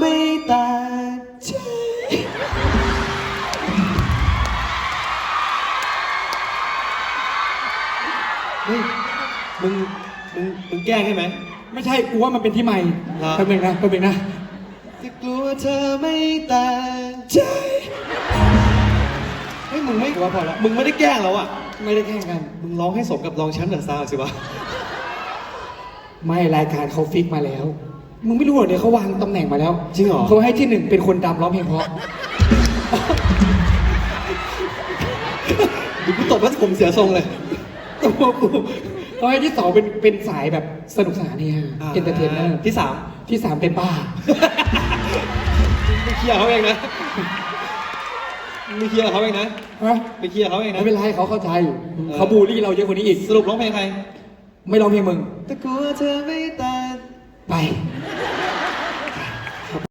ไม่ตายใจเฮ้ยมึงมึงมึงแกล้งใช่ไหม ไม่ใช่กูว่ามันเป็นที่ไม่เหรอ แป๊บนึงนะแป๊บนึงนะจะกลัวเธอไม่ตายใจเฮ้ยมึงไม่กูว่าพอแล้วมึงไม่ได้แกล้งแล้วอะ ไม่ได้แข่งกัน มึงร้องให้สมกับรองแชมป์เดอะสตาร์สิวะ ไม่รายการเขาฟิกมาแล้ว มึงไม่รู้เหรอเดี๋ยวเขาวางตำแหน่งมาแล้วจริงเหรอ เขาให้ที่หนึ่งเป็นคนดำร้องเพลงเพราะเดี๋ยวกูตบว่าผมเสียทรงเลย ตัวกูเขาให้ที่สองเป็นเป็นสายแบบสนุกสนานนี่ฮะเอนเตอร์เทนเนอร์ที่สาม ที่สามเป็นบ้า ไม่เคลียร์เขาเองนะไม่เคลียร์เขาเองนะฮะไม่เคลียร์เขาเองนะ ไม่เป็นไรเขาเข้าใจเออ เขาบูลลี่เราเยอะกว่านี้อีก สรุปร้องเพลงใครไม่ร้องเพลงมึงแต่กลัวเธอไม่ตายไป